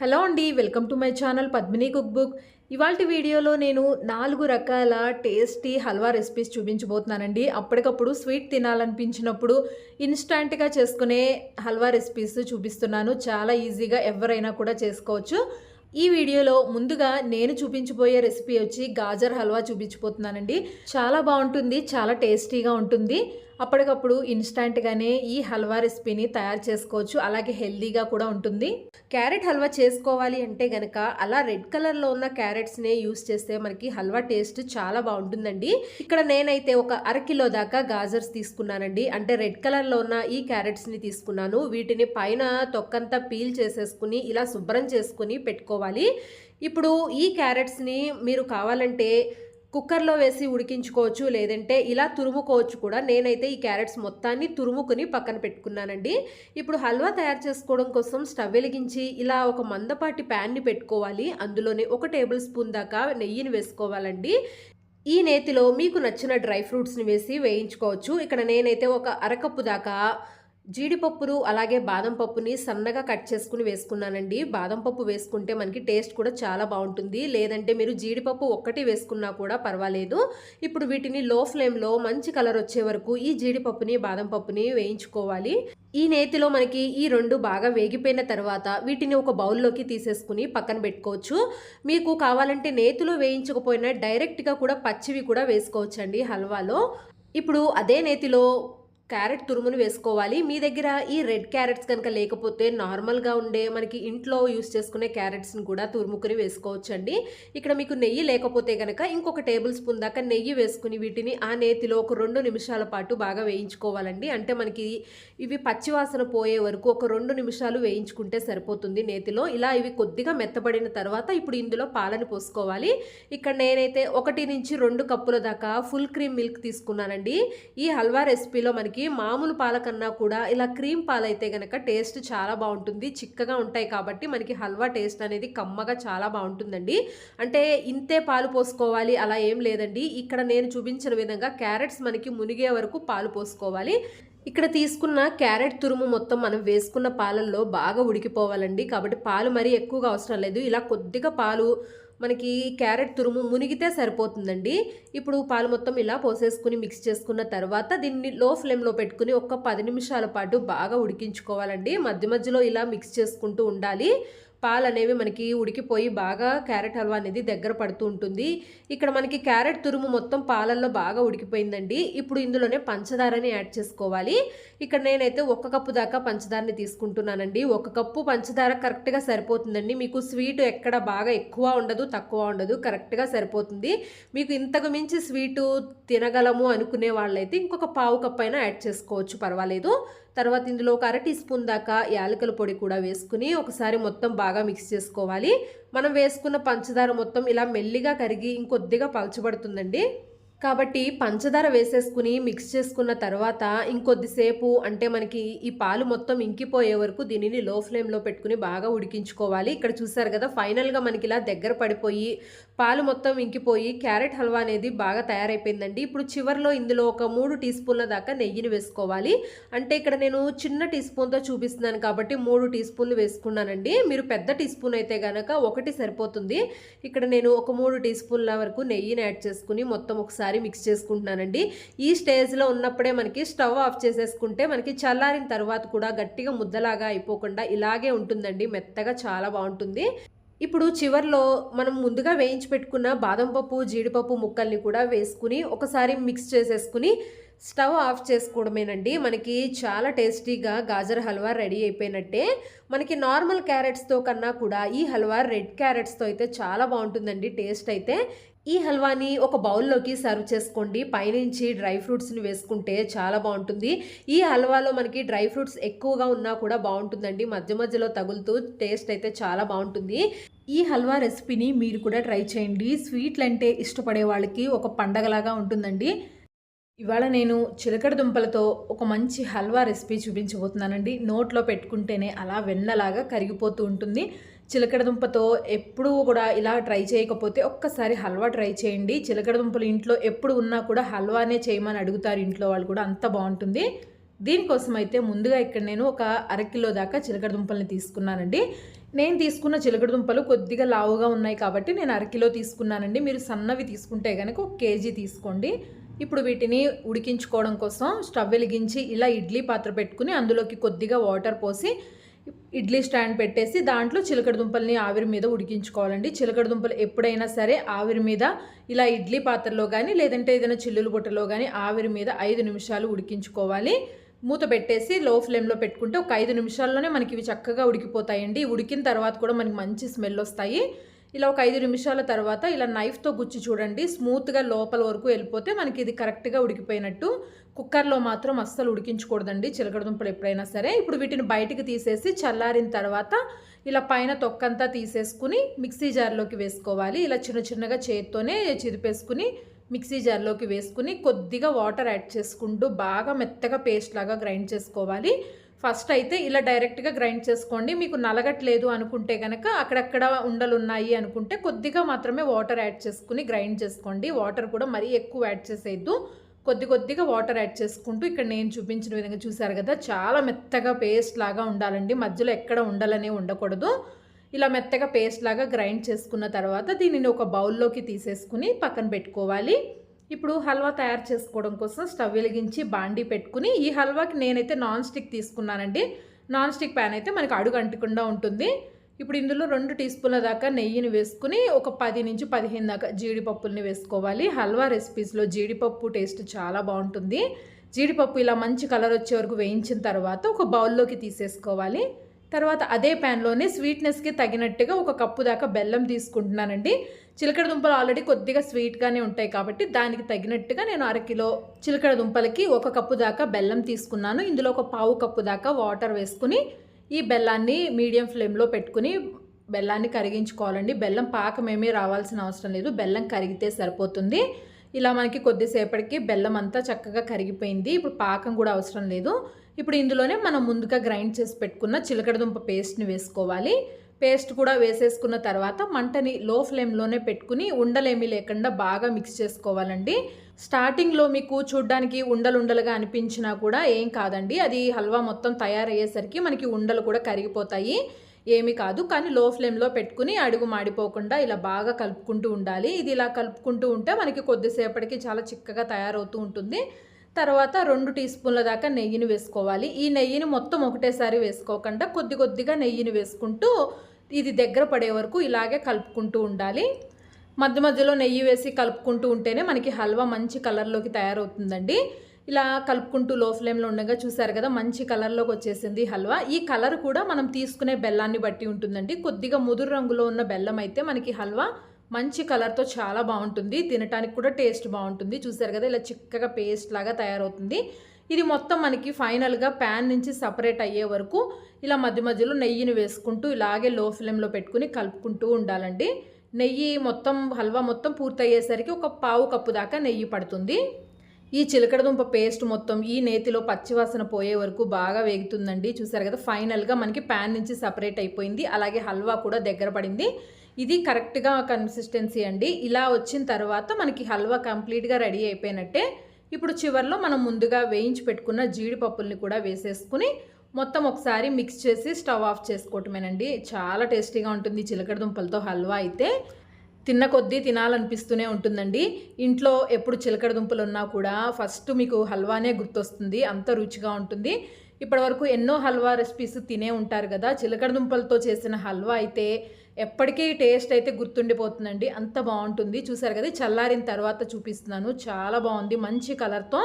Hello అండి welcome to my channel Padmini cook book. ఇవాళ వీడియోలో నేను నాలుగు రకాల టేస్టీ హల్వా రెసిపీస్ చూపించబోతున్నానండి. అప్పటికప్పుడు స్వీట్ తినాలనిపించినప్పుడు ఇన్స్టాంట్గా చేసుకునే హల్వా రెసిపీస్ చూపిస్తున్నాను. చాలా ఈజీగా ఎవరైనా కూడా చేసుకోవచ్చు. ఈ వీడియోలో ముందుగా నేను చూపించబోయే రెసిపీ వచ్చి గాజర్ హల్వా చూపించబోతున్నానండి. చాలా బాగుంటుంది చాలా టేస్టీగా ఉంటుంది. అప్పటికప్పుడు ఇన్స్టాంట్గానే ఈ హల్వా రెసిపీని తయారు చేసుకోవచ్చు. అలాగే హెల్దీగా కూడా ఉంటుంది. క్యారెట్ హల్వా చేసుకోవాలి అంటే గనక అలా రెడ్ కలర్లో ఉన్న క్యారెట్స్నే యూస్ చేస్తే మనకి హల్వా టేస్ట్ చాలా బాగుంటుందండి. ఇక్కడ నేనైతే ఒక అరకిలో దాకా గాజర్స్ తీసుకున్నానండి. అంటే రెడ్ కలర్లో ఉన్న ఈ క్యారెట్స్ని తీసుకున్నాను. వీటిని పైన తొక్కంతా పీల్ చేసేసుకుని ఇలా శుభ్రం చేసుకుని పెట్టుకోవాలి. ఇప్పుడు ఈ క్యారెట్స్ని మీరు కావాలంటే కుక్కర్లో వేసి ఉడికించుకోవచ్చు లేదంటే ఇలా తురుముకోవచ్చు కూడా. నేనైతే ఈ క్యారెట్స్ మొత్తాన్ని తురుముకుని పక్కన పెట్టుకున్నానండి. ఇప్పుడు హల్వా తయారు చేసుకోవడం కోసం స్టవ్ వెలిగించి ఇలా ఒక మందపాటి ప్యాన్ని పెట్టుకోవాలి. అందులోనే ఒక టేబుల్ స్పూన్ దాకా నెయ్యిని వేసుకోవాలండి. ఈ నేతిలో మీకు నచ్చిన డ్రై ఫ్రూట్స్ని వేసి వేయించుకోవచ్చు. ఇక్కడ నేనైతే ఒక అరకప్పు దాకా జీడిపప్పులు అలాగే బాదం పప్పుని సన్నగా కట్ చేసుకుని వేసుకున్నానండి. బాదం పప్పు వేసుకుంటే మనకి టేస్ట్ కూడా చాలా బాగుంటుంది. లేదంటే మీరు జీడిపప్పు ఒక్కటి వేసుకున్నా కూడా పర్వాలేదు. ఇప్పుడు వీటిని లో ఫ్లేమ్లో మంచి కలర్ వచ్చే వరకు ఈ జీడిపప్పుని బాదం పప్పుని వేయించుకోవాలి. ఈ నేతిలో మనకి ఈ రెండు బాగా వేగిపోయిన తర్వాత వీటిని ఒక బౌల్లోకి తీసేసుకుని పక్కన పెట్టుకోవచ్చు. మీకు కావాలంటే నేతిలో వేయించకపోయినా డైరెక్ట్గా కూడా పచ్చివి కూడా వేసుకోవచ్చండి హల్వాలో. ఇప్పుడు అదే నేతిలో క్యారెట్ తురుమును వేసుకోవాలి. మీ దగ్గర ఈ రెడ్ క్యారెట్స్ కనుక లేకపోతే నార్మల్గా ఉండే మనకి ఇంట్లో యూస్ చేసుకునే క్యారెట్స్ని కూడా తురుముకుని వేసుకోవచ్చండి. ఇక్కడ మీకు నెయ్యి లేకపోతే కనుక ఇంకొక టేబుల్ స్పూన్ దాకా నెయ్యి వేసుకుని వీటిని ఆ నేతిలో ఒక రెండు నిమిషాల పాటు బాగా వేయించుకోవాలండి. అంటే మనకి ఇవి పచ్చివాసన పోయే వరకు ఒక రెండు నిమిషాలు వేయించుకుంటే సరిపోతుంది నేతిలో. ఇలా ఇవి కొద్దిగా మెత్తబడిన తర్వాత ఇప్పుడు ఇందులో పాలను పోసుకోవాలి. ఇక్కడ నేనైతే ఒకటి నుంచి రెండు కప్పుల దాకా ఫుల్ క్రీమ్ మిల్క్ తీసుకున్నానండి. ఈ హల్వా రెసిపీలో మనకి మామూలు పాల కన్నా కూడా ఇలా క్రీమ్ పాలైతే కనుక టేస్ట్ చాలా బాగుంటుంది చిక్కగా ఉంటాయి కాబట్టి మనకి హల్వా టేస్ట్ అనేది కమ్మగా చాలా బాగుంటుందండి. అంటే ఇంతే పాలు పోసుకోవాలి అలా ఏం లేదండి. ఇక్కడ నేను చూపించిన విధంగా క్యారెట్స్ మనకి మునిగే వరకు పాలు పోసుకోవాలి. ఇక్కడ తీసుకున్న క్యారెట్ తురుము మొత్తం మనం వేసుకున్న పాలల్లో బాగా ఉడికిపోవాలండి. కాబట్టి పాలు మరీ ఎక్కువగా అవసరం లేదు. ఇలా కొద్దిగా పాలు మనకి క్యారెట్ తురుము మునిగితే సరిపోతుందండి. ఇప్పుడు పాలు మొత్తం ఇలా పోసేసుకుని మిక్స్ చేసుకున్న తర్వాత దీన్ని లో ఫ్లేమ్లో పెట్టుకుని ఒక పది నిమిషాల పాటు బాగా ఉడికించుకోవాలండి. మధ్య మధ్యలో ఇలా మిక్స్ చేసుకుంటూ ఉండాలి. పాలు అనేవి మనకి ఉడికిపోయి బాగా క్యారెట్ హల్వా అనేది దగ్గర పడుతూ ఉంటుంది. ఇక్కడ మనకి క్యారెట్ తురుము మొత్తం పాలల్లో బాగా ఉడికిపోయిందండి. ఇప్పుడు ఇందులోనే పంచదారని యాడ్ చేసుకోవాలి. ఇక్కడ నేనైతే ఒక కప్పు దాకా పంచదారని తీసుకుంటున్నానండి. ఒక కప్పు పంచదార కరెక్ట్గా సరిపోతుందండి. మీకు స్వీట్ ఎక్కడ బాగా ఎక్కువ ఉండదు తక్కువ ఉండదు కరెక్ట్గా సరిపోతుంది. మీకు ఇంతకు మించి స్వీటు తినగలము అనుకునే వాళ్ళైతే ఇంకొక పావు కప్పు అయినా యాడ్ చేసుకోవచ్చు పర్వాలేదు. తర్వాత ఇందులో ఒక అర టీ స్పూన్ దాకా యాలకుల పొడి కూడా వేసుకుని ఒకసారి మొత్తం బాగా మిక్స్ చేసుకోవాలి. మనం వేసుకున్న పంచదార మొత్తం ఇలా మెల్లిగా కరిగి ఇంకొద్దిగా పలచబడుతుందండి. కాబట్టి పంచదార వేసేసుకుని మిక్స్ చేసుకున్న తర్వాత ఇంకొద్దిసేపు అంటే మనకి ఈ పాలు మొత్తం ఇంకిపోయే వరకు దీనిని లో ఫ్లేమ్లో పెట్టుకుని బాగా ఉడికించుకోవాలి. ఇక్కడ చూసారు కదా ఫైనల్గా మనకి ఇలా దగ్గర పడిపోయి పాలు మొత్తం ఇంకిపోయి క్యారెట్ హల్వా అనేది బాగా తయారైపోయిందండి. ఇప్పుడు చివరిలో ఇందులో ఒక మూడు టీ స్పూన్ల దాకా నెయ్యిని వేసుకోవాలి. అంటే ఇక్కడ నేను చిన్న టీ స్పూన్తో చూపిస్తున్నాను కాబట్టి మూడు టీ స్పూన్లు వేసుకున్నానండి. మీరు పెద్ద టీ స్పూన్ అయితే కనుక ఒకటి సరిపోతుంది. ఇక్కడ నేను ఒక మూడు టీ స్పూన్ల వరకు నెయ్యిని యాడ్ చేసుకుని మొత్తం ఒకసారి ఒకసారి మిక్స్ చేసుకుంటున్నానండి. ఈ స్టేజ్లో ఉన్నప్పుడే మనకి స్టవ్ ఆఫ్ చేసేసుకుంటే మనకి చల్లారిన తర్వాత కూడా గట్టిగా ముద్దలాగా అయిపోకుండా ఇలాగే ఉంటుందండి. మెత్తగా చాలా బాగుంటుంది. ఇప్పుడు చివర్లో మనం ముందుగా వేయించి పెట్టుకున్న బాదం పప్పు జీడిపప్పు ముక్కల్ని కూడా వేసుకుని ఒకసారి మిక్స్ చేసేసుకుని స్టవ్ ఆఫ్ చేసుకోవడమేనండి. మనకి చాలా టేస్టీగా గాజర్ హల్వా రెడీ అయిపోయినట్టే. మనకి నార్మల్ క్యారెట్స్తో కన్నా కూడా ఈ హల్వా రెడ్ క్యారెట్స్తో అయితే చాలా బాగుంటుందండి. టేస్ట్ అయితే ఈ హల్వాని ఒక బౌల్లోకి సర్వ్ చేసుకోండి. పైనుంచి డ్రై ఫ్రూట్స్ని వేసుకుంటే చాలా బాగుంటుంది. ఈ హల్వాలో మనకి డ్రై ఫ్రూట్స్ ఎక్కువగా ఉన్నా కూడా బాగుంటుందండి. మధ్య మధ్యలో తగులుతూ టేస్ట్ అయితే చాలా బాగుంటుంది. ఈ హల్వా రెసిపీని మీరు కూడా ట్రై చేయండి. స్వీట్లు అంటే ఇష్టపడే వాళ్ళకి ఒక పండగలాగా ఉంటుందండి. ఇవాళ నేను చిలకడ దుంపలతో ఒక మంచి హల్వా రెసిపీ చూపించబోతున్నానండి. నోట్లో పెట్టుకుంటేనే అలా వెన్నలాగా కరిగిపోతూ ఉంటుంది. చిలకడ దుంపతో ఎప్పుడూ కూడా ఇలా ట్రై చేయకపోతే ఒక్కసారి హల్వా ట్రై చేయండి. చిలకడ దుంపలు ఇంట్లో ఎప్పుడు ఉన్నా కూడా హల్వానే చేయమని అడుగుతారు ఇంట్లో వాళ్ళు కూడా అంత బాగుంటుంది. దీనికోసం అయితే ముందుగా ఇక్కడ నేను ఒక అరకిలో దాకా చిలకడ దుంపల్ని తీసుకున్నానండి. నేను తీసుకున్న చిలకడ దుంపలు కొద్దిగా లావుగా ఉన్నాయి కాబట్టి నేను అరకిలో తీసుకున్నానండి. మీరు సన్నవి తీసుకుంటే కనుక ఒక కేజీ తీసుకోండి. ఇప్పుడు వీటిని ఉడికించుకోవడం కోసం స్టవ్ వెలిగించి ఇలా ఇడ్లీ పాత్ర పెట్టుకుని అందులోకి కొద్దిగా వాటర్ పోసి ఇడ్లీ స్టాండ్ పెట్టేసి దాంట్లో చిలకడ దుంపల్ని ఆవిరి మీద ఉడికించుకోవాలండి. చిలకడ దుంపలు ఎప్పుడైనా సరే ఆవిరి మీద ఇలా ఇడ్లీ పాత్రలో కానీ లేదంటే ఏదైనా చిల్లులు బుట్టలో కానీ ఆవిరి మీద ఐదు నిమిషాలు ఉడికించుకోవాలి. మూత పెట్టేసి లో ఫ్లేమ్లో పెట్టుకుంటే ఒక ఐదు నిమిషాల్లోనే మనకి ఇవి చక్కగా ఉడికిపోతాయండి. ఉడికిన తర్వాత కూడా మనకి మంచి స్మెల్ వస్తాయి. ఇలా ఒక ఐదు నిమిషాల తర్వాత ఇలా నైఫ్తో గుచ్చి చూడండి. స్మూత్గా లోపల వరకు వెళ్ళిపోతే మనకి ఇది కరెక్ట్గా ఉడికిపోయినట్టు కుక్కర్లో మాత్రం అస్సలు ఉడికించకూడదండి. చిలకడదుంపలు ఎప్పుడైనా సరే. ఇప్పుడు వీటిని బయటికి తీసేసి చల్లారిన తర్వాత ఇలా పైన తొక్కంతా తీసేసుకుని మిక్సీ జార్లోకి వేసుకోవాలి. ఇలా చిన్న చిన్నగా చేత్తోనే చిరిపేసుకుని మిక్సీ జార్లోకి వేసుకుని కొద్దిగా వాటర్ యాడ్ చేసుకుంటూ బాగా మెత్తగా పేస్ట్ లాగా గ్రైండ్ చేసుకోవాలి. ఫస్ట్ అయితే ఇలా డైరెక్ట్గా గ్రైండ్ చేసుకోండి. మీకు నలగట్లేదు అనుకుంటే కనుక అక్కడక్కడ ఉండలు ఉన్నాయి అనుకుంటే కొద్దిగా మాత్రమే వాటర్ యాడ్ చేసుకుని గ్రైండ్ చేసుకోండి. వాటర్ కూడా మరీ ఎక్కువ యాడ్ చేసేయద్దు. కొద్ది కొద్దిగా వాటర్ యాడ్ చేసుకుంటూ ఇక్కడ నేను చూపించిన విధంగా చూసారు కదా చాలా మెత్తగా పేస్ట్ లాగా ఉండాలండి. మధ్యలో ఎక్కడ ఉండాలనే ఉండకూడదు. ఇలా మెత్తగా పేస్ట్ లాగా గ్రైండ్ చేసుకున్న తర్వాత దీనిని ఒక బౌల్లోకి తీసేసుకుని పక్కన పెట్టుకోవాలి. ఇప్పుడు హల్వా తయారు చేసుకోవడం కోసం స్టవ్ వెలిగించి బాండీ పెట్టుకుని ఈ హల్వాకి నేనైతే నాన్ స్టిక్ తీసుకున్నానండి. నాన్ స్టిక్ ప్యాన్ అయితే మనకి అడుగు అంటకుండా ఉంటుంది. ఇప్పుడు ఇందులో రెండు టీ స్పూన్ల దాకా నెయ్యిని వేసుకుని ఒక పది నుంచి పదిహేను దాకా జీడిపప్పుల్ని వేసుకోవాలి. హల్వా రెసిపీస్లో జీడిపప్పు టేస్ట్ చాలా బాగుంటుంది. జీడిపప్పు ఇలా మంచి కలర్ వచ్చే వరకు వేయించిన తర్వాత ఒక బౌల్లోకి తీసేసుకోవాలి. తర్వాత అదే ప్యాన్లోనే స్వీట్నెస్కి తగినట్టుగా ఒక కప్పు దాకా బెల్లం తీసుకుంటున్నానండి. చిలకడ దుంపలు ఆల్రెడీ కొద్దిగా స్వీట్గానే ఉంటాయి కాబట్టి దానికి తగినట్టుగా నేను అరకిలో చిలకడ దుంపలకి ఒక కప్పు దాకా బెల్లం తీసుకున్నాను. ఇందులో ఒక పావు కప్పు దాకా వాటర్ వేసుకుని ఈ బెల్లాన్ని మీడియం ఫ్లేమ్లో పెట్టుకుని బెల్లాన్ని కరిగించుకోవాలండి. బెల్లం పాకం ఏమీ రావాల్సిన అవసరం లేదు. బెల్లం కరిగితే సరిపోతుంది. ఇలా మనకి కొద్దిసేపటికి బెల్లం అంతా చక్కగా కరిగిపోయింది. ఇప్పుడు పాకం కూడా అవసరం లేదు. ఇప్పుడు ఇందులోనే మనం ముందుగా గ్రైండ్ చేసి పెట్టుకున్న చిలకడదుంప పేస్ట్ని వేసుకోవాలి. పేస్ట్ కూడా వేసేసుకున్న తర్వాత మంటని లో ఫ్లేమ్లోనే పెట్టుకుని ఉండలేమీ లేకుండా బాగా మిక్స్ చేసుకోవాలండి. స్టార్టింగ్లో మీకు చూడ్డానికి ఉండలు ఉండలుగా అనిపించినా కూడా ఏం కాదండి. అది హల్వా మొత్తం తయారయ్యేసరికి మనకి ఉండలు కూడా కరిగిపోతాయి. ఏమి కాదు. కానీ లో ఫ్లేమ్లో పెట్టుకుని అడుగు మాడిపోకుండా ఇలా బాగా కలుపుకుంటూ ఉండాలి. ఇది ఇలా కలుపుకుంటూ ఉంటే మనకి కొద్దిసేపటికి చాలా చిక్కగా తయారవుతూ ఉంటుంది. తర్వాత రెండు టీ స్పూన్ల దాకా నెయ్యిని వేసుకోవాలి. ఈ నెయ్యిని మొత్తం ఒకటేసారి వేసుకోకుండా కొద్ది కొద్దిగా నెయ్యిని వేసుకుంటూ ఇది దగ్గర పడే వరకు ఇలాగే కలుపుకుంటూ ఉండాలి. మధ్య మధ్యలో నెయ్యి వేసి కలుపుకుంటూ ఉంటేనే మనకి హల్వా మంచి కలర్లోకి తయారవుతుందండి. ఇలా కలుపుకుంటూ లో ఫ్లేమ్లో ఉండగా చూసారు కదా మంచి కలర్లోకి వచ్చేసింది హల్వా. ఈ కలర్ కూడా మనం తీసుకునే బెల్లాన్ని బట్టి ఉంటుందండి. కొద్దిగా ముదురు రంగులో ఉన్న బెల్లం అయితే మనకి హల్వా మంచి కలర్తో చాలా బాగుంటుంది. తినటానికి కూడా టేస్ట్ బాగుంటుంది. చూసారు కదా ఇలా చిక్కగా పేస్ట్ లాగా తయారవుతుంది. ఇది మొత్తం మనకి ఫైనల్గా ప్యాన్ నుంచి సపరేట్ అయ్యే వరకు ఇలా మధ్య మధ్యలో నెయ్యిని వేసుకుంటూ ఇలాగే లో ఫ్లేమ్లో పెట్టుకుని కలుపుకుంటూ ఉండాలండి. నెయ్యి మొత్తం హల్వా మొత్తం పూర్తయ్యేసరికి ఒక పావు కప్పు దాకా నెయ్యి పడుతుంది. ఈ చిలకడదుంప పేస్ట్ మొత్తం ఈ నేతిలో పచ్చివాసన పోయే వరకు బాగా వేగుతుందండి. చూసారు కదా ఫైనల్గా మనకి ప్యాన్ నుంచి సపరేట్ అయిపోయింది. అలాగే హల్వా కూడా దగ్గర పడింది. ఇది కరెక్ట్గా కన్సిస్టెన్సీ అండి. ఇలా వచ్చిన తర్వాత మనకి హల్వా కంప్లీట్గా రెడీ అయిపోయినట్టే ఇప్పుడు చివరిలో మనం ముందుగా వేయించి పెట్టుకున్న జీడిపప్పుల్ని కూడా వేసేసుకుని మొత్తం ఒకసారి మిక్స్ చేసి స్టవ్ ఆఫ్ చేసుకోవటమేనండి. చాలా టేస్టీగా ఉంటుంది. చిలకడ దుంపలతో హల్వా అయితే తిన్న కొద్దీ తినాలనిపిస్తూనే ఉంటుందండి. ఇంట్లో ఎప్పుడు చిలకడ దుంపలు ఉన్నా కూడా ఫస్ట్ మీకు హల్వానే గుర్తొస్తుంది. అంత రుచిగా ఉంటుంది. ఇప్పటివరకు ఎన్నో హల్వా రెసిపీస్ తినే ఉంటారు కదా. చిలకడ దుంపలతో చేసిన హల్వా అయితే ఎప్పటికీ టేస్ట్ అయితే గుర్తుండిపోతుందండి. అంత బాగుంటుంది. చూసారు కదా చల్లారిన తర్వాత చూపిస్తున్నాను. చాలా బాగుంది. మంచి కలర్తో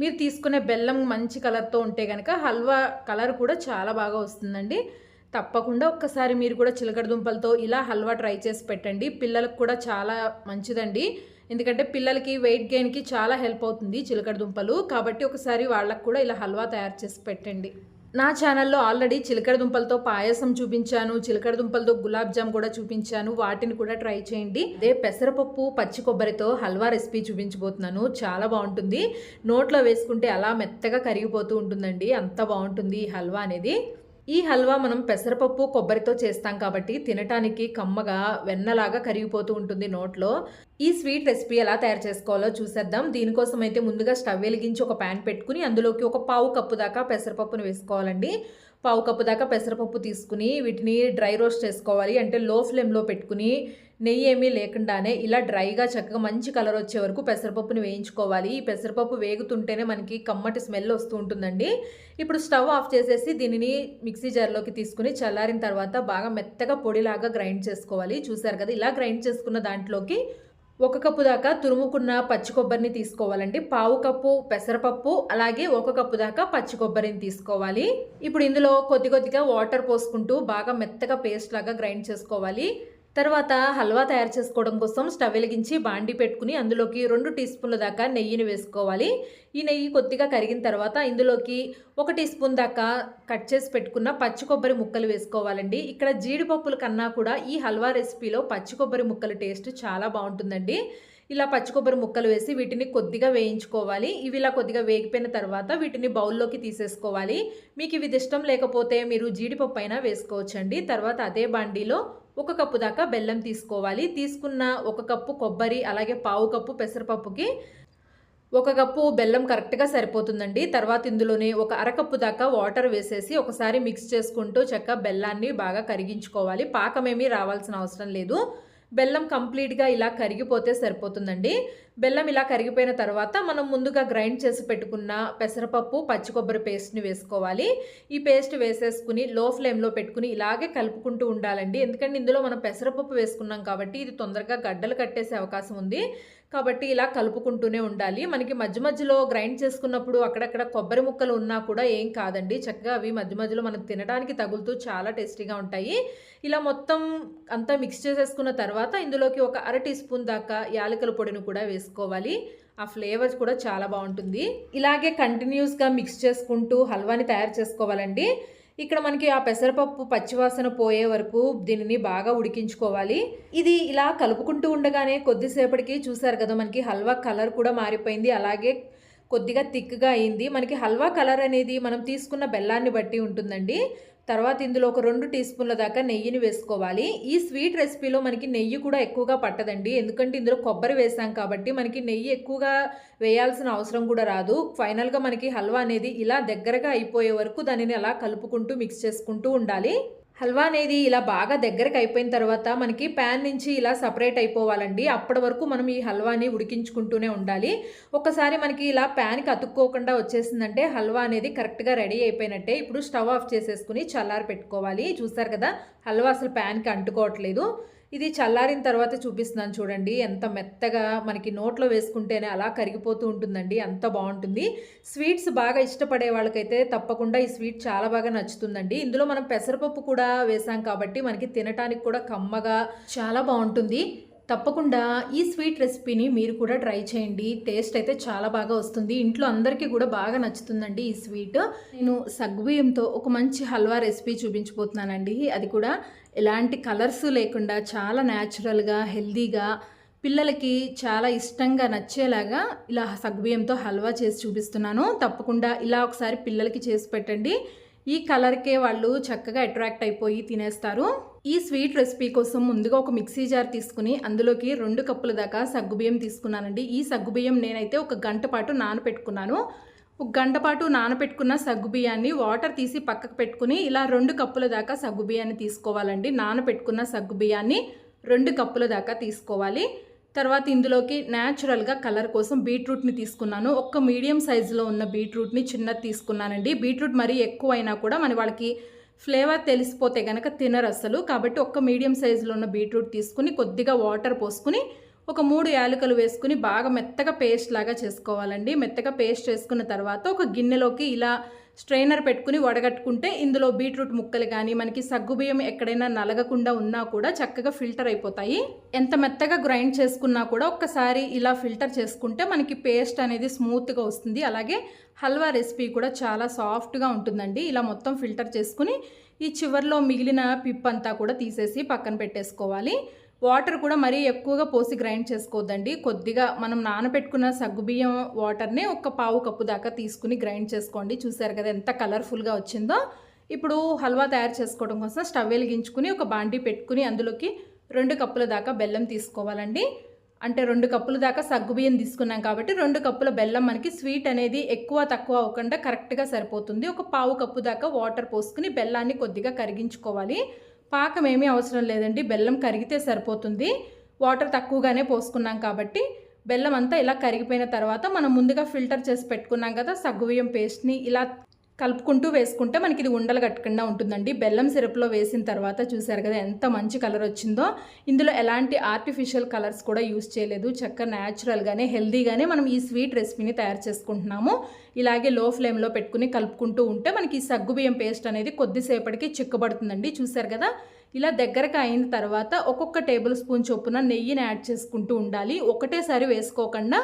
మీరు తీసుకునే బెల్లం మంచి కలర్తో ఉంటే కనుక హల్వా కలర్ కూడా చాలా బాగా వస్తుందండి. తప్పకుండా ఒక్కసారి మీరు కూడా చిలకడ దుంపలతో ఇలా హల్వా ట్రై చేసి పెట్టండి. పిల్లలకు కూడా చాలా మంచిదండి. ఎందుకంటే పిల్లలకి వెయిట్ గెయిన్కి చాలా హెల్ప్ అవుతుంది చిలకడ దుంపలు. కాబట్టి ఒకసారి వాళ్ళకు కూడా ఇలా హల్వా తయారు చేసి పెట్టండి. నా ఛానల్లో ఆల్రెడీ చిలకడ దుంపలతో పాయసం చూపించాను చిలకడ దుంపలతో గులాబ్ జామ్ కూడా చూపించాను. వాటిని కూడా ట్రై చేయండి. అదే పెసరపప్పు పచ్చి కొబ్బరితో హల్వా రెసిపీ చూపించబోతున్నాను. చాలా బాగుంటుంది. నోట్లో వేసుకుంటే అలా మెత్తగా కరిగిపోతూ ఉంటుందండి. అంత బాగుంటుంది ఈ హల్వా అనేది. ఈ హల్వా మనం పెసరపప్పు కొబ్బరితో చేస్తాం కాబట్టి తినటానికి కమ్మగా వెన్నలాగా కరిగిపోతూ ఉంటుంది నోట్లో. ఈ స్వీట్ రెసిపీ ఎలా తయారు చేసుకోవాలో చూసేద్దాం. దీనికోసం అయితే ముందుగా స్టవ్ వెలిగించి ఒక ప్యాన్ పెట్టుకుని అందులోకి ఒక పావు కప్పు దాకా పెసరపప్పును వేసుకోవాలండి. పావు కప్పు దాకా పెసరపప్పు తీసుకుని వీటిని డ్రై రోస్ట్ చేసుకోవాలి. అంటే లో ఫ్లేమ్లో పెట్టుకుని నెయ్యి ఏమీ లేకుండానే ఇలా డ్రైగా చక్కగా మంచి కలర్ వచ్చే వరకు పెసరపప్పుని వేయించుకోవాలి. ఈ పెసరపప్పు వేగుతుంటేనే మనకి కమ్మటి స్మెల్ వస్తూ ఉంటుందండి. ఇప్పుడు స్టవ్ ఆఫ్ చేసేసి దీనిని మిక్సీ జార్లోకి తీసుకుని చల్లారిన తర్వాత బాగా మెత్తగా పొడిలాగా గ్రైండ్ చేసుకోవాలి. చూసారు కదా ఇలా గ్రైండ్ చేసుకున్న దాంట్లోకి ఒక కప్పు దాకా తురుముకున్న పచ్చి కొబ్బరిని తీసుకోవాలండి. పావు కప్పు పెసరపప్పు అలాగే ఒక కప్పు దాకా పచ్చి కొబ్బరిని తీసుకోవాలి. ఇప్పుడు ఇందులో కొద్ది కొద్దిగా వాటర్ పోసుకుంటూ బాగా మెత్తగా పేస్ట్ లాగా గ్రైండ్ చేసుకోవాలి. తర్వాత హల్వా తయారు చేసుకోవడం కోసం స్టవ్ వెలిగించి బాండి పెట్టుకుని అందులోకి రెండు టీ స్పూన్ల దాకా నెయ్యిని వేసుకోవాలి. ఈ నెయ్యి కొద్దిగా కరిగిన తర్వాత ఇందులోకి ఒక టీ స్పూన్ దాకా కట్ చేసి పెట్టుకున్న పచ్చి కొబ్బరి ముక్కలు వేసుకోవాలండి. ఇక్కడ జీడిపప్పుల కన్నా కూడా ఈ హల్వా రెసిపీలో పచ్చి కొబ్బరి ముక్కల టేస్ట్ చాలా బాగుంటుందండి. ఇలా పచ్చి కొబ్బరి ముక్కలు వేసి వీటిని కొద్దిగా వేయించుకోవాలి. ఇవి ఇలా కొద్దిగా వేగిపోయిన తర్వాత వీటిని బౌల్లోకి తీసేసుకోవాలి. మీకు ఇవి ఇష్టం లేకపోతే మీరు జీడిపప్పు అయినా వేసుకోవచ్చండి. తర్వాత అదే బాండీలో ఒక కప్పు దాకా బెల్లం తీసుకోవాలి. తీసుకున్న ఒక కప్పు కొబ్బరి అలాగే పావు కప్పు పెసరపప్పుకి ఒక కప్పు బెల్లం కరెక్ట్గా సరిపోతుందండి. తర్వాత ఇందులోనే ఒక అరకప్పు దాకా వాటర్ వేసేసి ఒకసారి మిక్స్ చేసుకుంటూ చక్క బెల్లాన్ని బాగా కరిగించుకోవాలి. పాకమేమీ రావాల్సిన అవసరం లేదు. బెల్లం కంప్లీట్గా ఇలా కరిగిపోతే సరిపోతుందండి. బెల్లం ఇలా కరిగిపోయిన తర్వాత మనం ముందుగా గ్రైండ్ చేసి పెట్టుకున్న పెసరపప్పు పచ్చి కొబ్బరి పేస్ట్ని వేసుకోవాలి. ఈ పేస్ట్ వేసేసుకుని లో ఫ్లేమ్లో పెట్టుకుని ఇలాగే కలుపుకుంటూ ఉండాలండి. ఎందుకంటే ఇందులో మనం పెసరపప్పు వేసుకున్నాం కాబట్టి ఇది తొందరగా గడ్డలు కట్టేసే అవకాశం ఉంది. కాబట్టి ఇలా కలుపుకుంటూనే ఉండాలి. మనకి మధ్య మధ్యలో గ్రైండ్ చేసుకున్నప్పుడు అక్కడక్కడ కొబ్బరి ముక్కలు ఉన్నా కూడా ఏం కాదండి. చక్కగా అవి మధ్య మధ్యలో మనకు తినడానికి తగులుతూ చాలా టేస్టీగా ఉంటాయి. ఇలా మొత్తం అంతా మిక్స్ చేసేసుకున్న తర్వాత ఇందులోకి ఒక అర టీ స్పూన్ దాకా యాలకుల పొడిని కూడా వేసుకోవాలి. ఆ ఫ్లేవర్స్ కూడా చాలా బాగుంటుంది. ఇలాగే కంటిన్యూస్గా మిక్స్ చేసుకుంటూ హల్వాని తయారు చేసుకోవాలండి. ఇక్కడ మనకి ఆ పెసరపప్పు పచ్చివాసన పోయే వరకు దీనిని బాగా ఉడికించుకోవాలి. ఇది ఇలా కలుపుకుంటూ ఉండగానే కొద్దిసేపటికి చూసారు కదా మనకి హల్వా కలర్ కూడా మారిపోయింది. అలాగే కొద్దిగా థిక్గా అయింది. మనకి హల్వా కలర్ అనేది మనం తీసుకున్న బెల్లాన్ని బట్టి ఉంటుందండి. తర్వాత ఇందులో ఒక రెండు టీ స్పూన్ల దాకా నెయ్యిని వేసుకోవాలి. ఈ స్వీట్ రెసిపీలో మనకి నెయ్యి కూడా ఎక్కువగా పట్టదండి. ఎందుకంటే ఇందులో కొబ్బరి వేసాం కాబట్టి మనకి నెయ్యి ఎక్కువగా వేయాల్సిన అవసరం కూడా రాదు. ఫైనల్గా మనకి హల్వా అనేది ఇలా దగ్గరగా అయిపోయే వరకు దానిని అలా కలుపుకుంటూ మిక్స్ చేసుకుంటూ ఉండాలి. హల్వా అనేది ఇలా బాగా దగ్గరకు అయిపోయిన తర్వాత మనకి ప్యాన్ నుంచి ఇలా సపరేట్ అయిపోవాలండి. అప్పటి వరకు మనం ఈ హల్వాని ఉడికించుకుంటూనే ఉండాలి. ఒకసారి మనకి ఇలా ప్యాన్కి అతుక్కోకుండా వచ్చేసిందంటే హల్వా అనేది కరెక్ట్గా రెడీ అయిపోయినట్టే ఇప్పుడు స్టవ్ ఆఫ్ చేసేసుకుని చల్లారి పెట్టుకోవాలి చూసారు కదా హల్వా అసలు ప్యాన్కి అంటుకోవట్లేదు. ఇది చల్లారిన తర్వాత చూపిస్తున్నాను చూడండి. ఎంత మెత్తగా మనకి నోట్లో వేసుకుంటేనే అలా కరిగిపోతూ ఉంటుందండి. అంత బాగుంటుంది. స్వీట్స్ బాగా ఇష్టపడే వాళ్ళకైతే తప్పకుండా ఈ స్వీట్ చాలా బాగా నచ్చుతుందండి. ఇందులో మనం పెసరపప్పు కూడా వేసాం కాబట్టి మనకి తినటానికి కూడా కమ్మగా చాలా బాగుంటుంది. తప్పకుండా ఈ స్వీట్ రెసిపీని మీరు కూడా ట్రై చేయండి. టేస్ట్ అయితే చాలా బాగా వస్తుంది. ఇంట్లో అందరికీ కూడా బాగా నచ్చుతుందండి ఈ స్వీట్. నేను సగ్బియ్యంతో ఒక మంచి హల్వా రెసిపీ చూపించబోతున్నానండి. అది కూడా ఎలాంటి కలర్స్ లేకుండా చాలా న్యాచురల్గా హెల్దీగా పిల్లలకి చాలా ఇష్టంగా నచ్చేలాగా ఇలా సగ్గుబియ్యంతో హల్వా చేసి చూపిస్తున్నాను. తప్పకుండా ఇలా ఒకసారి పిల్లలకి చేసి పెట్టండి. ఈ కలర్కే వాళ్ళు చక్కగా అట్రాక్ట్ అయిపోయి తినేస్తారు. ఈ స్వీట్ రెసిపీ కోసం ముందుగా ఒక మిక్సీ జార్ తీసుకుని అందులోకి రెండు కప్పుల దాకా సగ్గుబియ్యం తీసుకున్నానండి. ఈ సగ్గుబియ్యం నేనైతే ఒక గంట పాటు నానపెట్టుకున్నాను. ఒక గంట పాటు నానపెట్టుకున్న సగ్గుబియ్యాన్ని వాటర్ తీసి పక్కకు పెట్టుకుని ఇలా రెండు కప్పుల దాకా సగ్గుబియ్యాన్ని తీసుకోవాలండి. నానపెట్టుకున్న సగ్గుబియ్యాన్ని రెండు కప్పుల దాకా తీసుకోవాలి. తర్వాత ఇందులోకి న్యాచురల్గా కలర్ కోసం బీట్రూట్ని తీసుకున్నాను. ఒక్క మీడియం సైజులో ఉన్న బీట్రూట్ని చిన్నది తీసుకున్నానండి. బీట్రూట్ మరీ ఎక్కువ అయినా కూడా మన వాళ్ళకి ఫ్లేవర్ తెలిసిపోతే కనుక తినరు అసలు. కాబట్టి ఒక్క మీడియం సైజులో ఉన్న బీట్రూట్ తీసుకుని కొద్దిగా వాటర్ పోసుకుని ఒక మూడు యాలకులు వేసుకుని బాగా మెత్తగా పేస్ట్ లాగా చేసుకోవాలండి. మెత్తగా పేస్ట్ చేసుకున్న తర్వాత ఒక గిన్నెలోకి ఇలా స్ట్రైనర్ పెట్టుకుని వడగట్టుకుంటే ఇందులో బీట్రూట్ ముక్కలు కానీ మనకి సగ్గుబియ్యం ఎక్కడైనా నలగకుండా ఉన్నా కూడా చక్కగా ఫిల్టర్ అయిపోతాయి. ఎంత మెత్తగా గ్రైండ్ చేసుకున్నా కూడా ఒక్కసారి ఇలా ఫిల్టర్ చేసుకుంటే మనకి పేస్ట్ అనేది స్మూత్గా వస్తుంది. అలాగే హల్వా రెసిపీ కూడా చాలా సాఫ్ట్గా ఉంటుందండి. ఇలా మొత్తం ఫిల్టర్ చేసుకుని ఈ చివరిలో మిగిలిన పిప్ అంతా కూడా తీసేసి పక్కన పెట్టేసుకోవాలి. వాటర్ కూడా మరీ ఎక్కువగా పోసి గ్రైండ్ చేసుకోవద్దండి. కొద్దిగా మనం నానబెట్టుకున్న సగ్గుబియ్యం వాటర్ని ఒక పావు కప్పు దాకా తీసుకుని గ్రైండ్ చేసుకోండి. చూసారు కదా ఎంత కలర్ఫుల్గా వచ్చిందో. ఇప్పుడు హల్వా తయారు చేసుకోవడం కోసం స్టవ్ వెలిగించుకుని ఒక బాండీ పెట్టుకుని అందులోకి రెండు కప్పుల దాకా బెల్లం తీసుకోవాలండి. అంటే రెండు కప్పుల దాకా సగ్గుబియ్యం తీసుకున్నాం కాబట్టి రెండు కప్పుల బెల్లం మనకి స్వీట్ అనేది ఎక్కువ తక్కువ అవ్వకుండా కరెక్ట్గా సరిపోతుంది. ఒక పావు కప్పు దాకా వాటర్ పోసుకుని బెల్లాన్ని కొద్దిగా కరిగించుకోవాలి. పాకం ఏమీ అవసరం లేదండి. బెల్లం కరిగితే సరిపోతుంది. వాటర్ తక్కువగానే పోసుకున్నాం కాబట్టి బెల్లం అంతా ఇలా కరిగిపోయిన తర్వాత మనం ముందుగా ఫిల్టర్ చేసి పెట్టుకున్నాం కదా సగ్గుబియ్యం పేస్ట్ని ఇలా కలుపుకుంటూ వేసుకుంటే మనకి ఇది ఉండలు కట్టకుండా ఉంటుందండి. బెల్లం సిరప్లో వేసిన తర్వాత చూసారు కదా ఎంత మంచి కలర్ వచ్చిందో. ఇందులో ఎలాంటి ఆర్టిఫిషియల్ కలర్స్ కూడా యూస్ చేయలేదు. చక్కగా న్యాచురల్గానే హెల్దీగానే మనం ఈ స్వీట్ రెసిపీని తయారు చేసుకుంటున్నాము. ఇలాగే లో ఫ్లేమ్లో పెట్టుకుని కలుపుకుంటూ ఉంటే మనకి ఈ సగ్గుబియ్యం పేస్ట్ అనేది కొద్దిసేపటికి చిక్కబడుతుందండి. చూసారు కదా? ఇలా దగ్గరకు అయిన తర్వాత ఒక్కొక్క టేబుల్ స్పూన్ చొప్పున నెయ్యిని యాడ్ చేసుకుంటూ ఉండాలి. ఒకటేసారి వేసుకోకుండా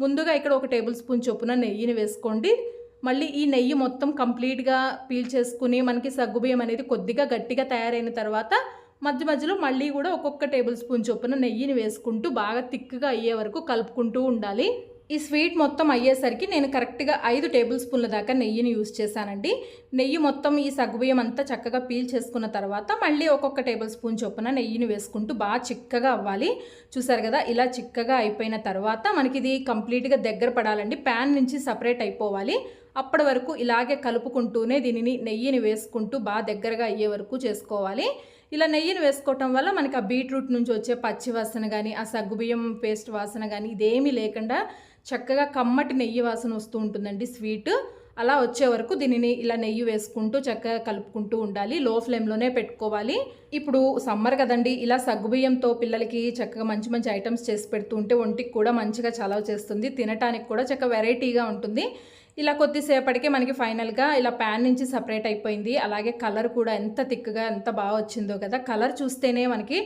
ముందుగా ఇక్కడ ఒక టేబుల్ స్పూన్ చొప్పున నెయ్యిని వేసుకోండి. మళ్ళీ ఈ నెయ్యి మొత్తం కంప్లీట్గా పీల్ చేసుకుని మనకి సగ్గుబియ్యం అనేది కొద్దిగా గట్టిగా తయారైన తర్వాత మధ్య మధ్యలో మళ్ళీ కూడా ఒక్కొక్క టేబుల్ స్పూన్ చొప్పున నెయ్యిని వేసుకుంటూ బాగా థిక్గా అయ్యే వరకు కలుపుకుంటూ ఉండాలి. ఈ స్వీట్ మొత్తం అయ్యేసరికి నేను కరెక్ట్గా ఐదు టేబుల్ స్పూన్ల దాకా నెయ్యిని యూస్ చేశానండి. నెయ్యి మొత్తం ఈ సగ్గుబియ్యం అంతా చక్కగా పీల్ చేసుకున్న తర్వాత మళ్ళీ ఒక్కొక్క టేబుల్ స్పూన్ చొప్పున నెయ్యిని వేసుకుంటూ బాగా చిక్కగా అవ్వాలి. చూసారు కదా ఇలా చిక్కగా అయిపోయిన తర్వాత మనకి ఇది కంప్లీట్గా దగ్గర పడాలండి. ప్యాన్ నుంచి సపరేట్ అయిపోవాలి. అప్పటి వరకు ఇలాగే కలుపుకుంటూనే దీనిని నెయ్యిని వేసుకుంటూ బాగా దగ్గరగా అయ్యే వరకు చేసుకోవాలి. ఇలా నెయ్యిని వేసుకోవటం వల్ల మనకి ఆ బీట్రూట్ నుంచి వచ్చే పచ్చి వాసన కానీ ఆ సగ్గుబియ్యం పేస్ట్ వాసన కానీ ఇదేమీ లేకుండా చక్కగా కమ్మటి నెయ్యి వాసన వస్తూ ఉంటుందండి స్వీట్. అలా వచ్చే వరకు దీనిని ఇలా నెయ్యి వేసుకుంటూ చక్కగా కలుపుకుంటూ ఉండాలి. లో ఫ్లేమ్లోనే పెట్టుకోవాలి. ఇప్పుడు సమ్మర్ కదండి ఇలా సగ్గుబియ్యంతో పిల్లలకి చక్కగా మంచి మంచి ఐటమ్స్ చేసి పెడుతూ ఉంటే ఒంటికి కూడా మంచిగా చలవ చేస్తుంది. తినటానికి కూడా చక్కగా వెరైటీగా ఉంటుంది. ఇలా కొద్దిసేపటికి మనకి ఫైనల్గా ఇలా ప్యాన్ నుంచి సపరేట్ అయిపోయింది. అలాగే కలర్ కూడా ఎంత థిక్గా ఎంత బాగా వచ్చిందో కదా. కలర్ చూస్తేనే మనకి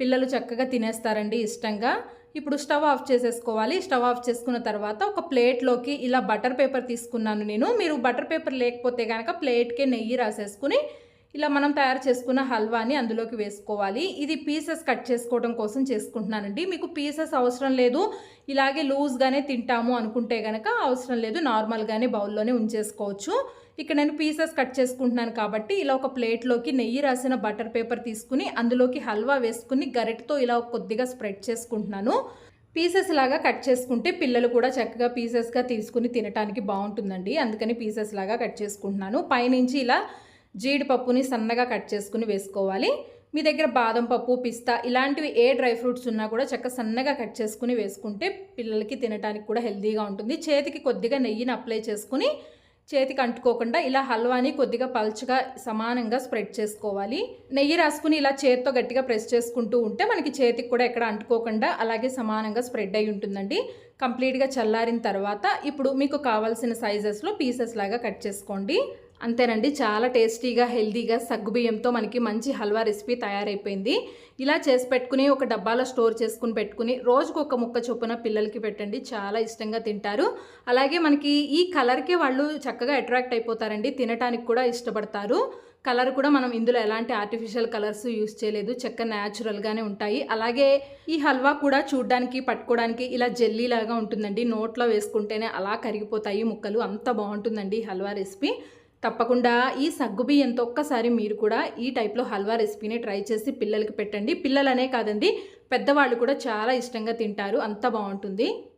పిల్లలు చక్కగా తినేస్తారండి ఇష్టంగా. ఇప్పుడు స్టవ్ ఆఫ్ చేసేసుకోవాలి. స్టవ్ ఆఫ్ చేసుకున్న తర్వాత ఒక ప్లేట్లోకి ఇలా బటర్ పేపర్ తీసుకున్నాను నేను. మీరు బటర్ పేపర్ లేకపోతే కనుక ప్లేట్కే నెయ్యి రాసేసుకుని ఇలా మనం తయారు చేసుకున్న హల్వాని అందులోకి వేసుకోవాలి. ఇది పీసెస్ కట్ చేసుకోవడం కోసం చేసుకుంటున్నానండి. మీకు పీసెస్ అవసరం లేదు. ఇలాగే లూజ్గానే తింటాము అనుకుంటే కనుక అవసరం లేదు. నార్మల్గానే బౌల్లోనే ఉంచేసుకోవచ్చు. ఇక్కడ నేను పీసెస్ కట్ చేసుకుంటున్నాను కాబట్టి ఇలా ఒక ప్లేట్లోకి నెయ్యి రాసిన బటర్ పేపర్ తీసుకుని అందులోకి హల్వా వేసుకుని గరిటతో ఇలా కొద్దిగా స్ప్రెడ్ చేసుకుంటున్నాను. పీసెస్ లాగా కట్ చేసుకుంటే పిల్లలు కూడా చక్కగా పీసెస్గా తీసుకుని తినడానికి బాగుంటుందండి. అందుకని పీసెస్ లాగా కట్ చేసుకుంటున్నాను. పైనుంచి ఇలా జీడిపప్పుని సన్నగా కట్ చేసుకుని వేసుకోవాలి. మీ దగ్గర బాదం పప్పు పిస్తా ఇలాంటివి ఏ డ్రై ఫ్రూట్స్ ఉన్నా కూడా చక్క సన్నగా కట్ చేసుకుని వేసుకుంటే పిల్లలకి తినడానికి కూడా హెల్తీగా ఉంటుంది. చేతికి కొద్దిగా నెయ్యిని అప్లై చేసుకుని చేతికి అంటుకోకుండా ఇలా హల్వాని కొద్దిగా పల్చగా సమానంగా స్ప్రెడ్ చేసుకోవాలి. నెయ్యి రాసుకుని ఇలా చేతితో గట్టిగా ప్రెస్ చేసుకుంటూ ఉంటే మనకి చేతికి కూడా ఎక్కడ అంటుకోకుండా అలాగే సమానంగా స్ప్రెడ్ అయి ఉంటుందండి. కంప్లీట్గా చల్లారిన తర్వాత ఇప్పుడు మీకు కావాల్సిన సైజెస్లో పీసెస్ లాగా కట్ చేసుకోండి. అంతేనండి చాలా టేస్టీగా హెల్దీగా సగ్గుబియ్యంతో మనకి మంచి హల్వా రెసిపీ తయారైపోయింది. ఇలా చేసి పెట్టుకుని ఒక డబ్బాలో స్టోర్ చేసుకుని పెట్టుకుని రోజుకు ఒక ముక్క చొప్పున పిల్లలకి పెట్టండి చాలా ఇష్టంగా తింటారు. అలాగే మనకి ఈ కలర్కే వాళ్ళు చక్కగా అట్రాక్ట్ అయిపోతారండి తినటానికి కూడా ఇష్టపడతారు. కలర్ కూడా మనం ఇందులో ఎలాంటి ఆర్టిఫిషియల్ కలర్స్ యూస్ చేయలేదు చక్క న్యాచురల్గానే ఉంటాయి. అలాగే ఈ హల్వా కూడా చూడ్డానికి పట్టుకోవడానికి ఇలా జెల్లీ లాగా ఉంటుందండి నోట్లో వేసుకుంటేనే అలా కరిగిపోతాయి ముక్కలు అంత బాగుంటుందండి హల్వా రెసిపీ. తప్పకుండా ఈ సగ్గుబియ్యంతో ఒక్కసారి మీరు కూడా ఈ టైప్లో హల్వా రెసిపీని ట్రై చేసి పిల్లలకి పెట్టండి. పిల్లలనే కాదండి పెద్దవాళ్ళు కూడా చాలా ఇష్టంగా తింటారు. అంత బాగుంటుంది.